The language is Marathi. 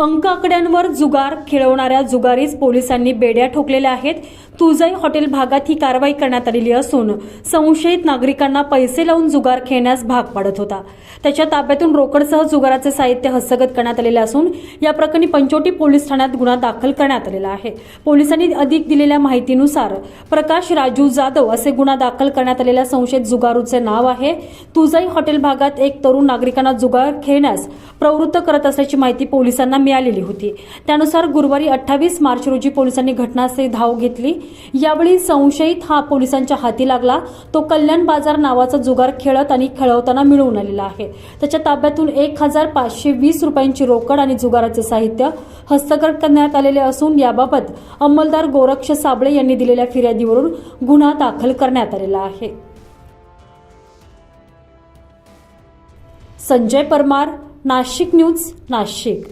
अंक आकड्यांवर जुगार खेळवणाऱ्या जुगारीच पोलिसांनी बेड्या ठोकलेल्या आहेत. तुझाई हॉटेल भागात ही कारवाई करण्यात आलेली असून संशयित नागरिकांना पैसे लावून जुगार खेळण्यास भाग पाडत होता. त्याच्या ताब्यातून रोकडसह जुगाराचे साहित्य हस्तगत करण्यात आलेले असून या प्रकरणी पंचोटी पोलीस ठाण्यात गुन्हा दाखल करण्यात आलेला आहे. पोलिसांनी अधिक दिलेल्या माहितीनुसार प्रकाश राजू जाधव असे गुन्हा दाखल करण्यात आलेल्या संशयित जुगारूचे नाव आहे. तुझाई हॉटेल भागात एक तरुण नागरिकांना जुगार खेळण्यास प्रवृत्त करत असल्याची माहिती पोलिसांना मिळालेली होती. त्यानुसार गुरुवारी अठ्ठावीस मार्च रोजी पोलिसांनी घटनास्थळी धाव घेतली. यावेळी संशयित हा पोलिसांच्या हाती लागला. तो कल्याण बाजार नावाचा जुगार खेळत आणि खेळवताना मिळवून आलेला आहे. त्याच्या ताब्यातून एक हजार पाचशे वीस रुपयांची रोकड आणि जुगाराचे साहित्य हस्तगत करण्यात आलेले असून याबाबत अंमलदार गोरक्ष साबळे यांनी दिलेल्या फिर्यादीवरून गुन्हा दाखल करण्यात आलेला आहे. संजय परमार नाशिक न्यूज नाशिक.